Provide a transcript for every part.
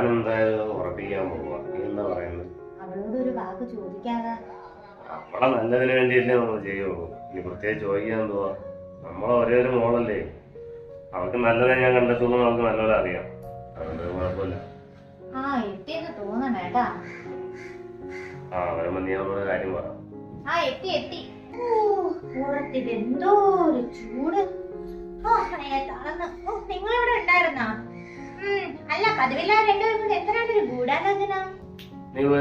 ഞാനും എന്തായാലും ഉറപ്പിക്കാൻ പോവാ. എന്താ പറയുന്നത് അവളോട് ഒരു വാക്ക് ചോദിക്കാതെ. അവളെ നല്ലതിന് വേണ്ടിയല്ലേ നമ്മൾ ചെയ്യുള്ളൂ. ഇനി പ്രത്യേകിച്ച് ചോദിക്കാൻ എന്തുവാ നമ്മളെ ഒരേ ഒരു മോളല്ലേ. അവൾക്ക് നല്ലതേ ഞാൻ കണ്ടെത്തുന്നു നമുക്ക് നല്ലപോലെ അറിയാം. അതുകൊണ്ട് കുഴപ്പമില്ല. ആ എത്തിയെന്ന് തോന്നണം കേട്ടാ. ആ വരുമ്പോ നീ അവളോട് കാര്യം പറ. ആ എത്തി എത്തി എന്തോ ഒരു ചൂട്. ഓ അങ്ങനെ തളർന്ന്. ഓ നിങ്ങളിവിടെ ഉണ്ടായിരുന്നാ? അല്ല പതിവില്ല രണ്ടുപേരും കൂടി എത്രയാണ് ഒരു ഗൂഢാലോചന? നിങ്ങൾ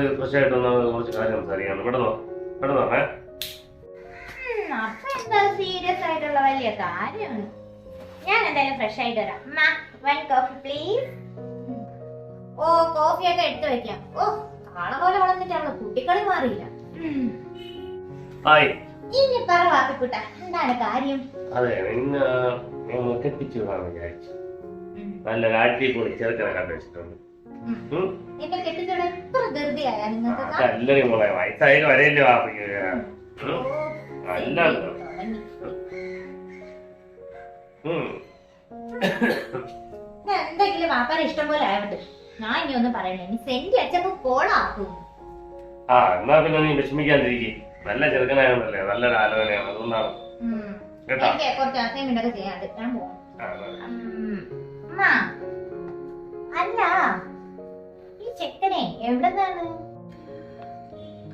വന്നാൽ കുറച്ച് കാര്യം സംസാരിക്കണം. പെട്ടെന്നോ പെട്ടെന്നോ ഏ? അപ്പൊ എന്താ സീരിയസ് ആയിട്ടുള്ള വലിയ കാര്യമാണ്. ഞാൻ എന്തായാലും ഫ്രഷ് ആയിട്ട് വരാം. വൺ കോഫി പ്ലീസ് ഓ കോഫിയൊക്കെ എടുത്തു വെക്കാം. ഓ കാള പോലെ വളർന്നിട്ടാണല്ലോ അവൾ കുട്ടിക്കളി മാറിയില്ല. ഹായ്. ഇനി പറ വാപ്പിക്കുട്ട എന്താണ് കാര്യം? അതെ കെട്ടിച്ചു വിടാൻ വിചാരിച്ചു. നല്ല അടിപൊളി ചെറുക്കനെ കണ്ടു വെച്ചിട്ടുണ്ട്. അതല്ലടി മോളെ. വയസ്സായിട്ട് വരയില്ലേ വാപ്പിക്ക്. അല്ല. എന്തെങ്കിലും വാപ്പാരെ ഇഷ്ടം പോലെ ആയോണ്ട് ഞാൻ ഇനി ഒന്നും പറയണേ ഇനി സെന്റ് അച്ഛൻ കോളാക്കും. ആ എന്നാ പിന്നെ നീ വിഷമിക്കാതിരിക്കും. നല്ല ചെറുക്കനായോണ്ടല്ലേ നല്ലൊരു ആലോചനയാണ്. അതുകൊണ്ടാണ് കേട്ടോ? കുറച്ച് അസൈൻമെന്റ് ഒക്കെ ചെയ്യാണ്ട് ഞാൻ പോകും. അമ്മ, അല്ല ഈ ചെക്കനെ എവിടെന്നാണ്?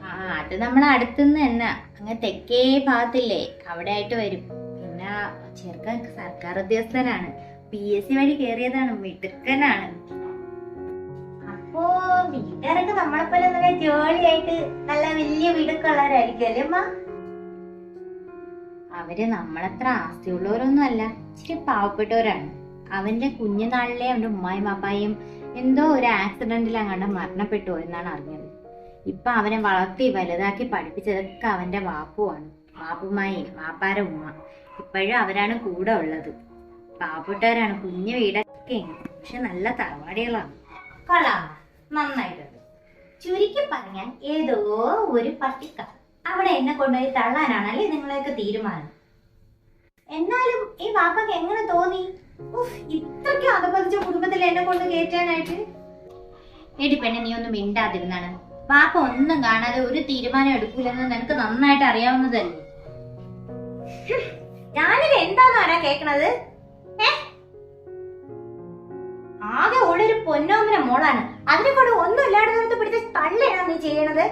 ആ അത് നമ്മളെ അടുത്തുനിന്ന് തന്നെ. അങ്ങ് തെക്കേ ഭാഗത്തില്ലേ? അവിടെ ആയിട്ട് വരും. പിന്നെ ചെറുക്കൻ സർക്കാർ ഉദ്യോഗസ്ഥരാണ് പി എസ് സി വഴി കേറിയതാണ് മിടുക്കനാണ്. അപ്പോ വീട്ടുകാരൊക്കെ നമ്മളെ പോലെ നല്ല ജോലിയായിട്ട് നല്ല വലിയ വീടൊക്കെ ഉള്ളവരായിരിക്കും അല്ലേ അമ്മ? അവർ നമ്മളത്ര ആസ്തിയുള്ളവരൊന്നും അല്ല ഇച്ചിരി പാവപ്പെട്ടവരാണ്. അവന്റെ കുഞ്ഞുനാളിലെ അവന്റെ ഉമ്മായും അപ്പായും എന്തോ ഒരു ആക്സിഡന്റിൽ അങ്ങോട്ട് മരണപ്പെട്ടു എന്നാണ് അറിഞ്ഞത്. ഇപ്പൊ അവനെ വളർത്തി വലുതാക്കി പഠിപ്പിച്ചതൊക്കെ അവന്റെ വാപ്പുവാണ്. വാപ്പുമായി വാപ്പാര ഉമ്മ. ഇപ്പോഴും അവരാണ് കൂടെ ഉള്ളത്. പാവപ്പെട്ടവരാണ്. കുഞ്ഞു വീടൊക്കെ പക്ഷെ നല്ല തറവാടികളാണ്. കൊള്ളാം. നന്നായിട്ടുണ്ട്. ചുരുക്കി പറഞ്ഞാൽ ഏതോ ഒരു പട്ടിക്ക. അവിടെ എന്നെ കൊണ്ടുപോയി തള്ളാനാണല്ലേ നിങ്ങളെയൊക്കെ തീരുമാനം? എന്നാലും ഈ വാപ്പക്ക് എങ്ങനെ തോന്നി? ഇത്രയ്ക്ക് അതപതിച്ച കുടുംബത്തിൽ എന്നെ കൊണ്ട് കയറ്റാനായിട്ട്. എടി പെണ്ണെ നീ ഒന്നും മിണ്ടാതിരുന്നാണ്. വാപ്പ ഒന്നും കാണാതെ ഒരു തീരുമാനം എടുക്കൂലെന്ന് നിനക്ക് നന്നായിട്ട് അറിയാവുന്നതല്ലേ? ഞാനിത് ഞാനിത് പറയാ കേക്കണത്? ആകെ ഉള്ളൊരു പൊന്നോമന മോളാണ്. അതിനെ കൊണ്ട് ഒന്നും ഇല്ലാതെ നിർത്ത് പിടിച്ച തള്ളിയാണ് നീ ചെയ്യണത്?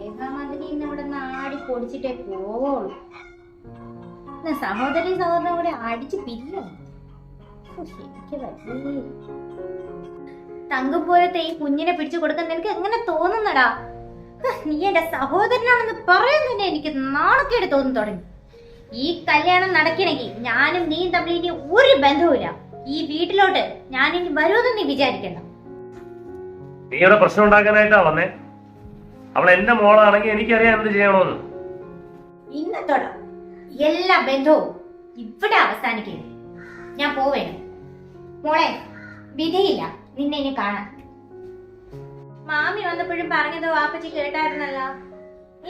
ഏകാമതിനി ഇന്നിവിടെ നാടി പൊടിച്ചിട്ടേ പോവുള്ളൂ. സഹോദരി സഹോദരൻ കൂടെ അടിച്ച് പില്ലോ. തങ്കം പോലത്തെ ഈ കുഞ്ഞിനെ പിടിച്ചു കൊടുക്കാൻ നിനക്ക് എങ്ങനെ തോന്നുന്നടാ? നീ എന്റെ സഹോദരനാണെന്ന് പറയാൻ തന്നെ എനിക്ക് നാണക്കേട് തോന്നി തുടങ്ങി. ഈ കല്യാണം നടക്കണെങ്കിൽ ഞാനും നീയും തമ്മിൽ ഇനി ഒരു ബന്ധവുമില്ല. ഈ വീട്ടിലോട്ട് ഞാൻ ഇനി വരുമെന്ന് നീ വിചാരിക്കണ്ട. നീ ഇവിടെ പ്രശ്നം ഉണ്ടാക്കാനായിട്ടാ വന്നേ. അവൾ എന്റെ മോളാണെങ്കിൽ എനിക്കറിയാം എന്ത് ചെയ്യണോന്ന് ഇന്നത്തോടെ. എല്ലാ ബന്ധവും ഇവിടെ അവസാനിക്കുന്നു ഞാൻ പോവേണം. മോളെ വിധിയില്ല. നിന്നെ ഇനി കാണാൻ. മാമി വന്നപ്പോഴും പറഞ്ഞത് വാപ്പച്ചി കേട്ടായിരുന്നല്ലോ.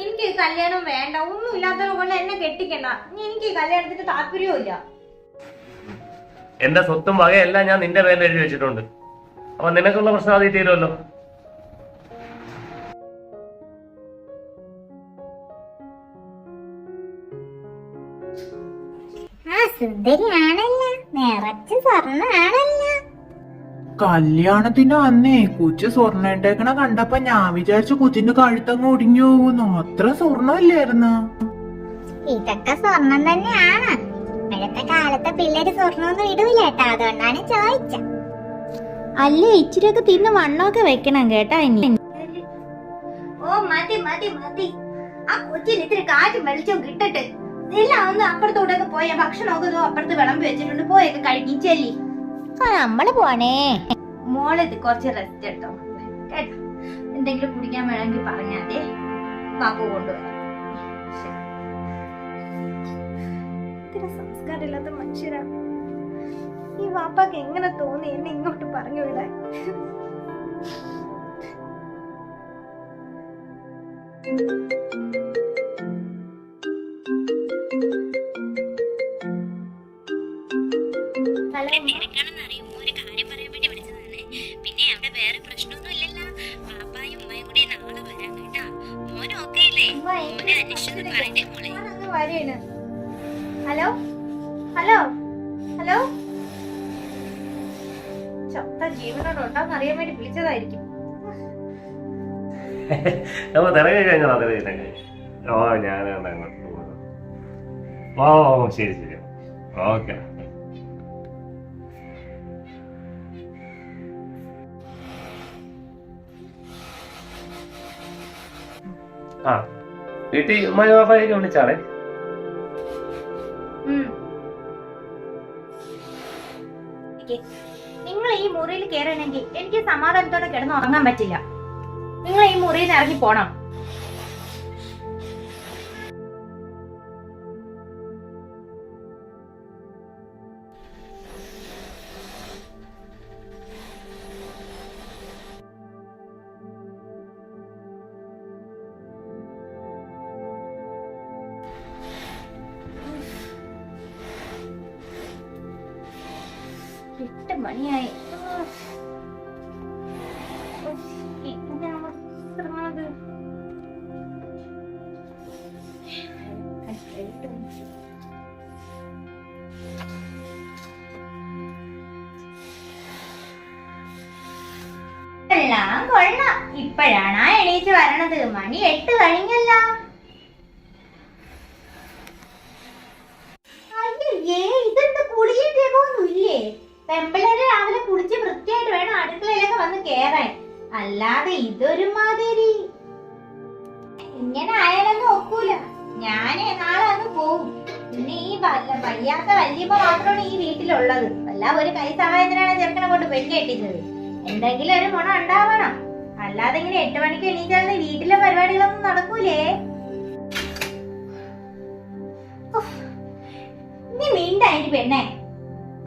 എനിക്ക് ഈ കല്യാണം വേണ്ട. ഒന്നും ഇല്ലാത്തത് കൊണ്ട് എന്നെ കെട്ടിക്കണ്ട. എനിക്ക് ഈ കല്യാണത്തിന് താല്പര്യവും ഇല്ല എന്റെ സ്വത്തും വകയെല്ലാം ഞാൻ നിന്റെ പേരിൽ എഴുതി വെച്ചിട്ടുണ്ട്. അപ്പൊ നിനക്കുള്ള പ്രശ്നം അതിൽ തീരുമല്ലോ. സുന്ദരിയാണല്ല. നിറച്ച് സ്വർണാണല്ല. കല്യാണത്തിന് അന്നേ കൊച്ചു സ്വർണ ഉണ്ടാക്കണ കണ്ടപ്പോ ഞാൻ വിചാരിച്ചു കൊച്ചിന്റെ കഴുത്തങ്ങ് ഒടിഞ്ഞു പോകുന്നു. അത്ര സ്വർണമില്ലായിരുന്നു. ഇതൊക്കെ സ്വർണം തന്നെയാണ്. ഇപ്പോഴത്തെ കാലത്തെ പിള്ളേര് സ്വർണമൊന്നും ഇടൂല കേട്ടോ. അതുകൊണ്ടാണ് ചോദിച്ച. അല്ല ഇച്ചിരിയൊക്കെ തിന്ന് വണ്ണൊക്കെ വെക്കണം കേട്ടാ ഇനി. ഓ മതി മതി മതി. ആ കൊച്ചിന് ഇത്തിരി കാറ്റും വെളിച്ചവും കിട്ടട്ടെ എല്ലാം ഒന്ന് അപ്പുറത്തോട്ടൊക്കെ പോയ. ഭക്ഷണമൊക്കെ ദോ അപ്പുറത്ത് വിളമ്പി വെച്ചിട്ടുണ്ട്. പോയൊക്കെ കഴുകി ചെല്ലി. നമ്മൾ പോണേ മോളെ ഇത് കുറച്ച് റെസ്റ്റ് എടുത്തോ. കേട്ടോ? എന്തെങ്കിലും കുടിക്കാൻ വേണമെങ്കിൽ പറഞ്ഞാലേ പാപ്പു കൊണ്ടുവരാം. സംസ്കാരമില്ലാത്ത മനുഷ്യരാ. ഈ വാപ്പാക്ക് എങ്ങനെ തോന്നി എന്നെ ഇങ്ങോട്ട് പറഞ്ഞു വിടാൻ? ഒരു ഹലോ? ഹലോ? ഹലോ? ചത്ത ജീവനോട് ഉണ്ടോന്ന് അറിയാൻ വേണ്ടി വിളിച്ചതായിരിക്കും. ഓ അങ്ങോട്ട് ആ. വീട്ടിൽ ഉമ്മയും പാപ്പായൊക്കെ വിളിച്ചാളെ നിങ്ങൾ ഈ മുറിയിൽ കയറണമെങ്കിൽ എനിക്ക് സമാധാനത്തോടെ കിടന്ന് ഉറങ്ങാൻ പറ്റില്ല. നിങ്ങൾ ഈ മുറിയിൽ നിന്ന് ഇറങ്ങി പോണം. കൊള്ളാം. ഇപ്പോഴാണ് എണീറ്റ് വരണത്. മണി എട്ട് കഴിഞ്ഞല്ല. അയ്യേ ഇതെന്ത് കുളിയും ജപമൊന്നും ഇല്ലേ? രാവിലെ കുളിച്ച് വൃത്തിയായിട്ട് വേണം അടുക്കളയിലൊക്കെ വന്ന് കേറാൻ. അല്ലാതെ ഇതൊരു മാതിരി ഇങ്ങനെ ആയാലൊന്നും ഒക്കൂല. ഞാനേ നാളെ അങ്ങ് പോവും. പിന്നെ ഈ വയ്യാത്ത വല്യപ്പ മാത്രമാണ് ഈ വീട്ടിലുള്ളത്. വല്ല ഒരു കൈ സഹായത്തിനാണ് ചെറുക്കനെ കൊണ്ട് പെണ്ണ് കെട്ടിച്ചത്. എന്തെങ്കിലും ഒരു ഗുണം ഉണ്ടാവണം. അല്ലാതെ ഇങ്ങനെ എട്ട് മണിക്ക് എണീറ്റാൽ വീട്ടിലെ പരിപാടികളൊന്നും നടക്കൂലേ. നീ മിണ്ടായിട്ട് പെണ്ണേ.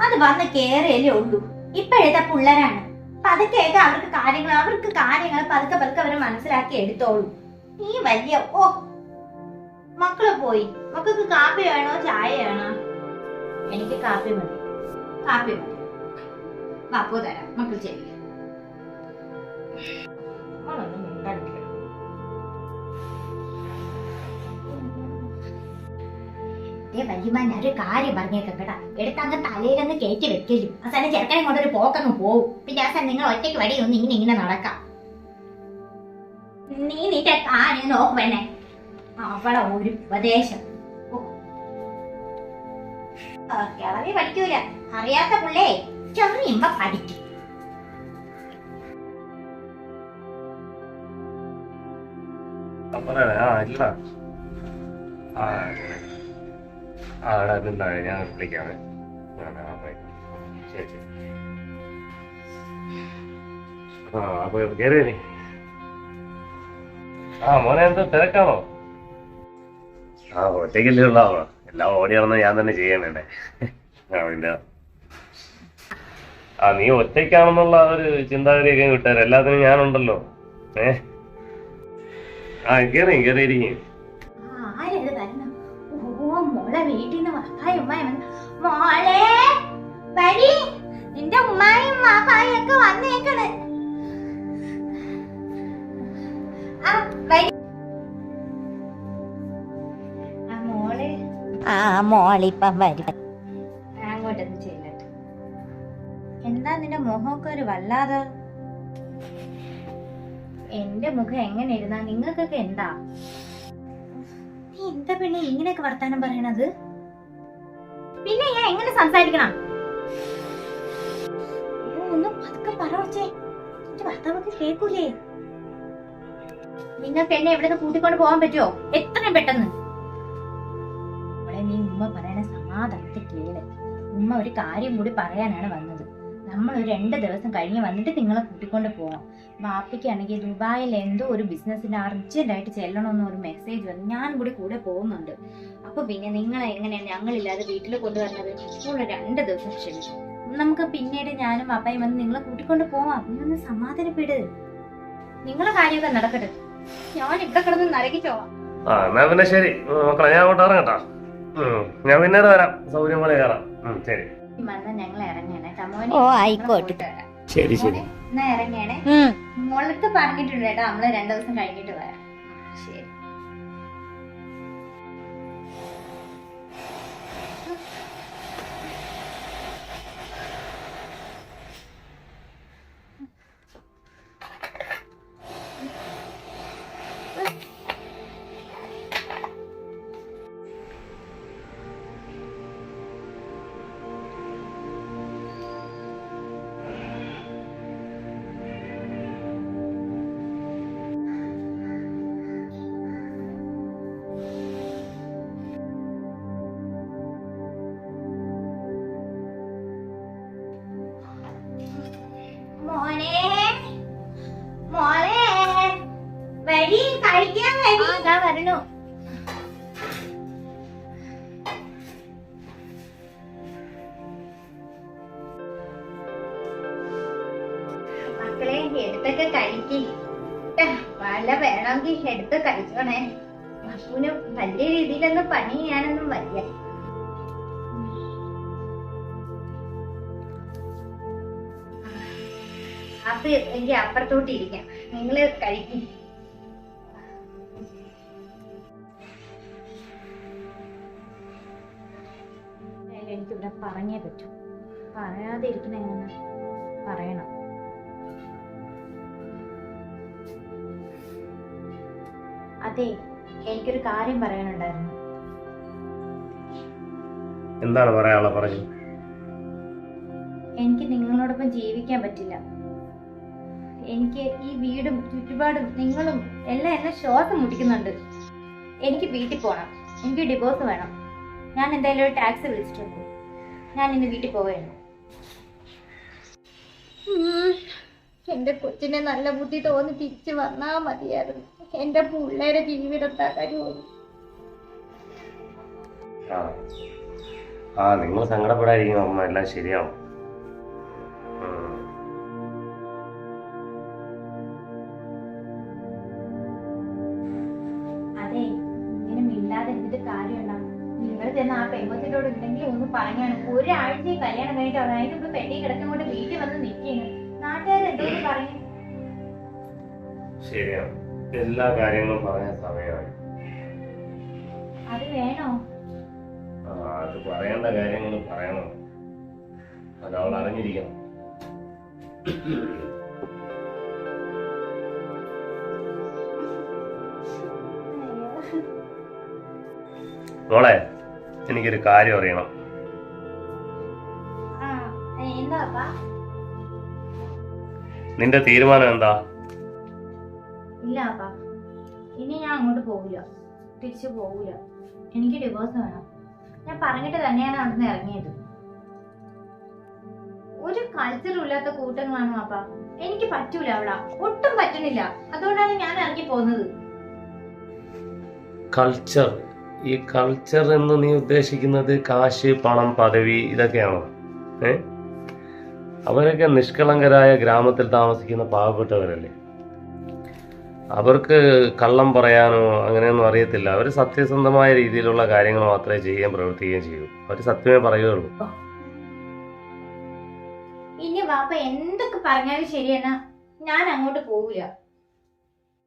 അത് വന്ന് കേറിയല്ലേ ഉള്ളൂ. ഇപ്പോഴത്തെ പിള്ളേരാണ്. പതുക്കെയൊക്കെ അവർക്ക് കാര്യങ്ങൾ അവർക്ക് കാര്യങ്ങൾ പതുക്കെ പതുക്കെ അവർ മനസ്സിലാക്കി എടുത്തോളൂ. നീ വലിയ ഓ. മക്കൾ പോയി. മക്കൾക്ക് കാപ്പി വേണോ? ചായ വേണോ? എനിക്ക് കാപ്പി മതി. കാപ്പി മതി. വാപ്പോ തരാം. മക്കൾ ചെയ്യില്ല ഞാൻ ഒരു കാര്യം പറഞ്ഞേക്കാം കേട്ടാ. എടുത്തങ്ങ് തലയിലൊന്ന് കയറ്റി വെക്കലും അവസാനം ചെറുക്കനെ കൊണ്ടൊരു പോക്കങ്ങ് പോവും. പിന്നെ അവസാനം നിങ്ങൾ ഒറ്റയ്ക്ക് ഒന്ന് ഇങ്ങനെ ഇങ്ങനെ നടക്കാം. നീ നിന്റെ കാര്യം നോക്ക് വേണേ അവളെ ഒരു ഉപദേശം. ആ, കിളവി പഠിക്കൂല. അറിയാത്ത പിള്ളേ ചെറിയുമ്പ പഠിക്കും. അപ്പറേ ആ ഇല്ല. ആ അങ്ങനെ. ആ എടാ ഞാൻ വിളിക്കാമേ. ശരി ആ അപ്പൊ കയറി നീ ആ മോനെ എന്താ തിരക്കാണോ? ആ ഒറ്റയ്ക്കല്ലേ ഉള്ളതാണോ എല്ലാം ഓടി നടന്ന് ഞാൻ തന്നെ ചെയ്യണേ പിന്നെ. ആ നീ ഒറ്റയ്ക്കാണെന്നുള്ള ഒരു ചിന്താഗതിയൊക്കെ കിട്ടാറ് എല്ലാത്തിനും ഞാനുണ്ടല്ലോ. ഏ? ആ കേറി ആരത് വരണം. ഓ മോളെ വീട്ടിൽ നിന്ന് വാപ്പായും ഉമ്മായും മോളെ വരി. നിന്റെ ഉമ്മായും വാപ്പായും ഒക്കെ വന്നേക്കണ്. ആ വരി. മോളെ. ആ മോളിപ്പം വരും. അങ്ങോട്ടൊന്ന് ചെല്ലട്ടെ. എന്താ നിന്റെ മുഖമൊക്കെ ഒരു വല്ലാതെ എന്റെ മുഖം എങ്ങനെ ഇരുന്നാ നിങ്ങൾക്കൊക്കെ എന്താ? നീ എന്താ പിന്നെ ഇങ്ങനെയൊക്കെ വർത്താനം പറയണത്? പിന്നെ ഞാൻ എങ്ങനെ സംസാരിക്കണം? ഒന്ന് നിങ്ങൾക്ക് എന്നെ എവിടെ നിന്ന് കൂട്ടിക്കൊണ്ട് പോകാൻ പറ്റുമോ എത്രയും പെട്ടെന്ന്. ഇവിടെ നീ ഉമ്മ പറയണ സമാധാനത്തെ കേൾ. ഉമ്മ ഒരു കാര്യം കൂടി പറയാനാണ് വന്നത്. നമ്മൾ രണ്ട് ദിവസം കഴിഞ്ഞ് വന്നിട്ട് നിങ്ങളെ കൂട്ടിക്കൊണ്ട് പോവാം. ബാപ്പയ്ക്കാണെങ്കിൽ ദുബായിൽ എന്തോ ഒരു ബിസിനസ്സിന് അർജന്റായിട്ട് ചെല്ലണമെന്ന് ഒരു മെസ്സേജ് വന്നു ഞാൻ കൂടി കൂടെ പോകുന്നുണ്ട്. അപ്പൊ പിന്നെ നിങ്ങൾ എങ്ങനെയാണ് ഞങ്ങളില്ലാതെ വീട്ടിൽ കൊണ്ടുവരുന്നത് നിങ്ങൾ രണ്ട് ദിവസം ക്ഷമിക്കും നമുക്ക് പിന്നീട് ഞാനും അപ്പയും വന്ന് നിങ്ങളെ കൂട്ടിക്കൊണ്ട് പോവാം. നിങ്ങളൊന്ന് സമാധാനപ്പെട്. നിങ്ങളെ കാര്യമൊക്കെ നടക്കട്ടെ. ഞാൻ ഇവിടെ കിടന്ന് നരകി പിന്നെ ശരി. ഞാൻ ഞാൻ പിന്നീട് വരാം. സൗകര്യം പോലെ കയറാം ശരി. വന്ന് ഞങ്ങൾ ഇറങ്ങണേ ഓ, ആയിക്കോട്ടെ. ശരി ശരി. എന്നാ ഇറങ്ങണേ. മോളടുത്ത് പറഞ്ഞിട്ടുണ്ട് കേട്ടോ നമ്മൾ രണ്ടു ദിവസം കഴിഞ്ഞിട്ട് വരാം. ശരി. മക്കളെ എടുത്തൊക്കെ കഴിക്കി. വല്ല വേണമെങ്കിൽ എടുത്ത് കഴിച്ചോണേ. മഷൂന് വലിയ രീതിയിലൊന്നും പണി ചെയ്യാനൊന്നും വയ്യ. അപ്പൊ എനിക്ക് അപ്പുറത്തോട്ട് ഇരിക്കാം. നിങ്ങൾ കഴിക്കും. എനിക്കിവിടെ പറഞ്ഞേ പറ്റൂ. പറയാതെ എങ്ങനെ പറയണം. അതെ എനിക്കൊരു കാര്യം പറയാനുണ്ടായിരുന്നു. എന്താണ് പറയാനുള്ളത് പറഞ്ഞു? എനിക്ക് നിങ്ങളോടൊപ്പം ജീവിക്കാൻ പറ്റില്ല. എനിക്ക് ഈ വീടും ചുറ്റുപാടും നിങ്ങളും എല്ലാം എന്നെ ശ്വാസം മുട്ടിക്കുന്നുണ്ട്. എനിക്ക് വീട്ടിൽ പോകണം എനിക്ക് ഡിവോഴ്സ് വേണം. ഞാൻ എന്തായാലും ഒരു ടാക്സി വിളിച്ചിട്ടുണ്ട്. ഞാൻ ഇന്ന് വീട്ടിൽ പോവുകയാണ്. എന്റെ കൊച്ചിനെ നല്ല ബുദ്ധി തോന്നി തിരിച്ചു വന്നാ മതിയായിരുന്നു. എന്റെ പിള്ളേരെ ജീവിതത്താ തകരുമോ ആ. ആ നിങ്ങൾ സങ്കടപ്പെടാതിരിക്കും അമ്മ എല്ലാം ശരിയാവും. അതെ ഇങ്ങനെ നിങ്ങൾ ചെന്ന് ആ ഒന്ന് പറഞ്ഞാണ്. ഒരാഴ്ച കല്യാണം കഴിഞ്ഞിട്ട് അതായത് ഇപ്പൊ പെട്ടി കിടക്കൊണ്ട് വീട്ടിൽ വന്ന് നിൽക്കുന്നു നാട്ടുകാർ എന്തോന്ന് പറയും? ശരിയാണ്. എല്ലാ കാര്യങ്ങളും പറഞ്ഞ സമയമായി. അത് വേണോ? ആ അത് പറയേണ്ട കാര്യങ്ങൾ പറയണം. അത് അവൾ അറിഞ്ഞിരിക്കണം. മോളെ എനിക്കൊരു കാര്യം അറിയണം. നിന്റെ തീരുമാനം എന്താ? ഇല്ല അപ്പാ. ഇനി ഞാൻ അങ്ങോട്ട് പോവില്ല. തിരിച്ചു പോകില്ല എനിക്ക് ഡിവോഴ്സ് വേണം. ഞാൻ പറഞ്ഞിട്ട് തന്നെയാണ് അവിടുന്ന് ഇറങ്ങിയത്. ഒരു കൾച്ചറും ഇല്ലാത്ത കൂട്ടങ്ങളാണ് അപ്പ എനിക്ക് പറ്റൂല അവിടെ ഒട്ടും പറ്റുന്നില്ല. അതുകൊണ്ടാണ് ഞാൻ ഇറങ്ങി പോകുന്നത്. കൾച്ചർ ഈ കൾച്ചർ എന്ന് നീ ഉദ്ദേശിക്കുന്നത് കാശ് പണം പദവി ഇതൊക്കെയാണോ? ഏ? അവരൊക്കെ നിഷ്കളങ്കരായ ഗ്രാമത്തിൽ താമസിക്കുന്ന പാവപ്പെട്ടവരല്ലേ? അവർക്ക് കള്ളം പറയാനോ അങ്ങനെയൊന്നും അറിയത്തില്ല. അവർ സത്യസന്ധമായ രീതിയിലുള്ള കാര്യങ്ങൾ മാത്രമേ ചെയ്യാൻ പ്രവർത്തിക്കുകയും ചെയ്യൂ. അവർ സത്യമേ പറയുകയുള്ളൂ ഇനി വാപ്പ എന്തൊക്കെ പറഞ്ഞാലും ശരിയെന്നാ ഞാൻ അങ്ങോട്ട് പോവില്ല.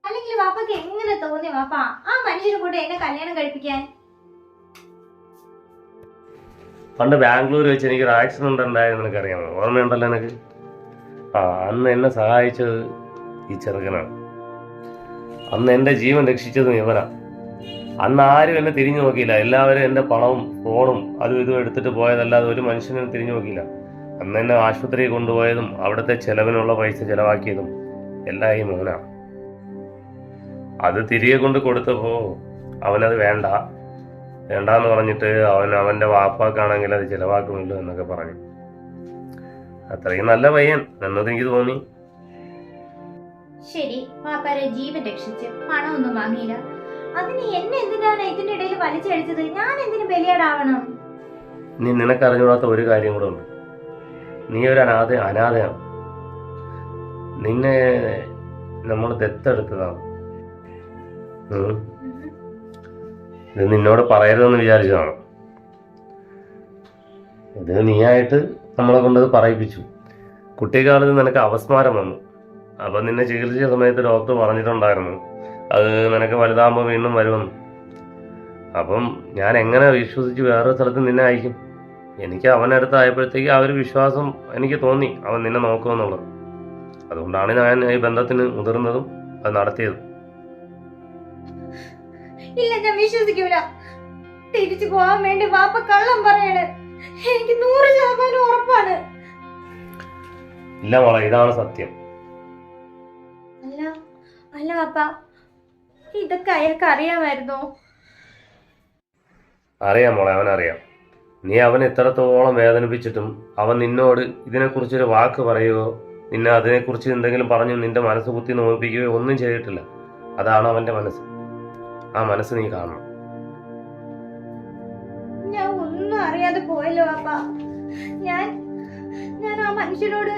അല്ലെങ്കിൽ വാപ്പക്ക് എങ്ങനെ തോന്നി വാപ്പ ആ മനുഷ്യനെ കൂടെ എന്നെ കല്യാണം കഴിപ്പിക്കാൻ? പണ്ട് ബാംഗ്ലൂർ വെച്ച് എനിക്കൊരു ആക്സിഡന്റ് ഉണ്ടായെന്ന് നിനക്കറിയാമോ? ഓർമ്മയുണ്ടല്ലോ എനിക്ക് ആ അന്ന് എന്നെ സഹായിച്ചത് ഈ ചെറുക്കനാണ്. അന്ന് എന്റെ ജീവൻ രക്ഷിച്ചതും ഇവരാ അന്ന് ആരും എന്നെ തിരിഞ്ഞു നോക്കിയില്ല. എല്ലാവരും എന്റെ പണവും ഫോണും അതും ഇതും എടുത്തിട്ട് പോയതല്ലാതെ ഒരു മനുഷ്യനും തിരിഞ്ഞു നോക്കിയില്ല. അന്ന് എന്നെ ആശുപത്രിയിൽ കൊണ്ടുപോയതും അവിടുത്തെ ചെലവിനുള്ള പൈസ ചെലവാക്കിയതും എല്ലാം ഈ മോനാണ് അത് തിരികെ കൊണ്ട് കൊടുത്തപ്പോ അവനത് വേണ്ട. വേണ്ടാന്ന് പറഞ്ഞിട്ട് അവൻ അവന്റെ വാപ്പാക്കാണെങ്കിൽ അത് ചിലവാക്കുമല്ലോ എന്നൊക്കെ പറഞ്ഞു. അത്രയും നല്ല പയ്യൻ എന്നത് എനിക്ക് തോന്നി. ശരി വാപ്പാരെ ജീവൻ രക്ഷിച്ച് പണമൊന്നും വാങ്ങിയില്ല. അതിന് എന്നെ എന്തിനാണ് ഇതിന്റെ ഇടയിൽ വലിച്ചഴിച്ചത് ഞാൻ എന്തിനു ബലിയാടാവണം? നീ നിനക്കറിഞ്ഞൂടാത്ത ഒരു കാര്യം കൂടെ ഉണ്ട്. നീ ഒരു അനാഥ അനാഥയാണ്. നിന്നെ നമ്മൾ ദത്തെടുത്തതാണ്. ഇത് നിന്നോട് പറയരുതെന്ന് വിചാരിച്ചതാണ്. ഇത് നീയായിട്ട് നമ്മളെ കൊണ്ടത് പറയിപ്പിച്ചു. കുട്ടിക്കാലത്ത് നിനക്ക് അവസ്മാരം വന്നു. അപ്പം നിന്നെ ചികിത്സിച്ച സമയത്ത് ഡോക്ടർ പറഞ്ഞിട്ടുണ്ടായിരുന്നു. അത് നിനക്ക് വലുതാകുമ്പോൾ വീണ്ടും വരുമെന്ന് അപ്പം ഞാൻ എങ്ങനെ വിശ്വസിച്ച് വേറെ സ്ഥലത്ത് നിന്നെ അയക്കും? എനിക്ക് അവനടുത്ത് ആയപ്പോഴത്തേക്ക് ആ ഒരു വിശ്വാസം എനിക്ക് തോന്നി. അവൻ നിന്നെ നോക്കുമെന്നുള്ളത് അതുകൊണ്ടാണ് ഞാൻ ഈ ബന്ധത്തിന് മുതിർന്നതും അത് നടത്തിയത്. ഇല്ല ഞാൻ വിശ്വസിക്കൂല. തിരിച്ചു പോകാൻ വേണ്ടി വാപ്പ കള്ളം പറയണ്. എനിക്ക് നൂറ് ശതമാനം ഉറപ്പാണ്. ഇല്ല മോളെ ഇതാണ് സത്യം. അല്ല അല്ല അപ്പ ഇതൊക്കെ അയാൾക്ക് അറിയാമായിരുന്നോ? അറിയാം മോളെ അവനറിയാം. നീ അവൻ ഇത്രത്തോളം വേദനിപ്പിച്ചിട്ടും അവൻ നിന്നോട് ഇതിനെക്കുറിച്ചൊരു വാക്ക് പറയുകയോ നിന്നെ അതിനെക്കുറിച്ച് എന്തെങ്കിലും പറഞ്ഞു നിന്റെ മനസ്സ് കുത്തി നോപ്പിക്കുകയോ ഒന്നും ചെയ്തിട്ടില്ല. അതാണ് അവന്റെ മനസ്സ്. ആ മനസ്സ് നീ കാണണം. ഞാൻ ഒന്നും അറിയാതെ പോയല്ലോ പാപ്പ ഞാൻ ഞാൻ ആ മനുഷ്യനോട്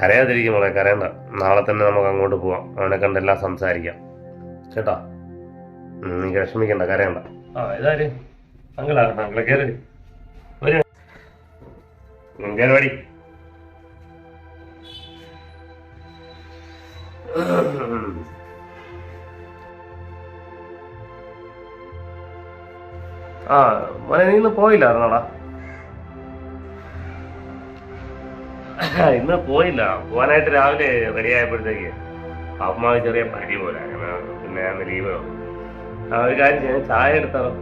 കരയാതിരിക്കും മോളെ കരയണ്ട. നാളെ തന്നെ നമുക്ക് അങ്ങോട്ട് പോവാം. അവനെ കണ്ടെല്ലാം സംസാരിക്കാം. കേട്ടോ? നീ വിഷമിക്കണ്ട കരയണ്ട. ആ ഇതാര്? ആ മോനെ നീ ഇന്ന് പോയില്ലായിരുന്നോടാ? ഇന്ന് പോയില്ല. പോകാനായിട്ട് രാവിലെ റെഡി ആയപ്പോഴത്തേക്ക് അമ്മാവ് ചെറിയ പനി പോലെ. അങ്ങനെ പിന്നെ ഞാൻ ലീവ് ആ ഒരു കാര്യം ഞാൻ ചായ എടുത്താലോ?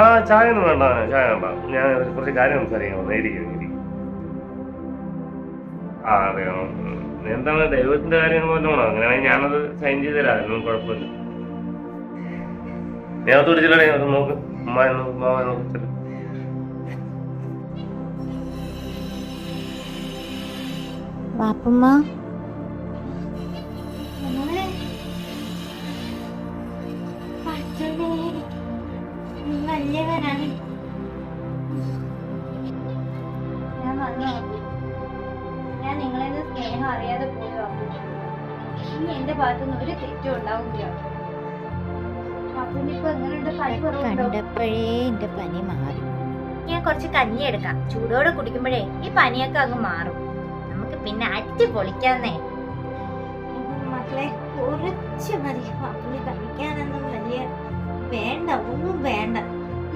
ആ ചായ ഒന്നും വേണ്ട. ചായ വേണ്ട. ഞാൻ കുറച്ച് കാര്യം സംസാരിക്കണം നേരിക്കും ആ അതെ. എന്താണ് ദൈവത്തിന്റെ കാര്യങ്ങൾ വല്ലതാണോ അങ്ങനെയാണെങ്കിൽ ഞാനത് സൈൻ ചെയ്ത് തരാം അതൊന്നും കുഴപ്പമില്ല. ഞാൻ അത് പിടിച്ചില്ലേ നോക്ക്. ഉമ്മ എന്ന് ഉമ്മ നോക്ക്. വാപ്പുമ്മ. ഞാൻ നിങ്ങളെ സ്നേഹം അറിയാതെ പോയോ ഇനി എന്റെ ഭാഗത്തുനിന്ന് ഒരു തെറ്റും ഉണ്ടാവില്ല കണ്ടപ്പോഴേ എന്റെ പനി മാറി. ഞാൻ കുറച്ച് കഞ്ഞി എടുക്കാം. ചൂടോടെ കുടിക്കുമ്പോഴേ ഈ പനിയൊക്കെ അങ്ങ് മാറും. നമുക്ക് പിന്നെ അറ്റി പൊളിക്കാന്നേ. മക്കളെ കുറച്ച് മതി. മക്കൾ കഴിക്കാനൊന്നും വലിയ വേണ്ട ഒന്നും വേണ്ട.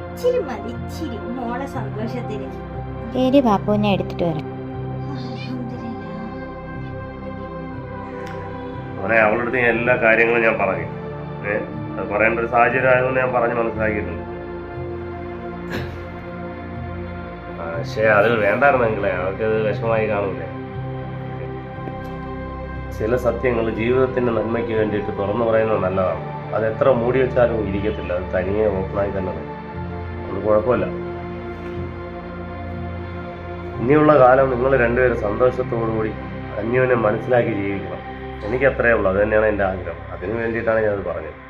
ഇച്ചിരി മതി ഇച്ചിരി മോളെ സന്തോഷത്തിന് ശരി ബാപ്പുവിനെ എടുത്തിട്ട് വരാം. മോനെ അവളുടെ അടുത്ത് ഞാൻ എല്ലാ കാര്യങ്ങളും ഞാൻ പറഞ്ഞു ഏ? അത് പറയേണ്ട ഒരു സാഹചര്യം ആയതുകൊണ്ട് ഞാൻ പറഞ്ഞു മനസ്സിലാക്കിയിട്ടുണ്ട്. പക്ഷേ അത് വേണ്ടായിരുന്നെങ്കിലേ അവർക്കത് വിഷമമായി കാണൂലേ. ചില സത്യങ്ങൾ ജീവിതത്തിന്റെ നന്മയ്ക്ക് വേണ്ടിയിട്ട് തുറന്നു പറയുന്നത് നല്ലതാണ്. അത് എത്ര മൂടി വെച്ചാലും ഇരിക്കത്തില്ല അത് തനിയെ ഓപ്പണായി തന്നെ. അത് കുഴപ്പമില്ല. ഇനിയുള്ള കാലം നിങ്ങൾ രണ്ടുപേരും സന്തോഷത്തോടുകൂടി അന്യോന്യം മനസ്സിലാക്കി ജീവിക്കണം. എനിക്ക് അത്രയേ ഉള്ളൂ അത് തന്നെയാണ് എന്റെ ആഗ്രഹം. അതിനു വേണ്ടിയിട്ടാണ് ഞാനത് പറഞ്ഞത്.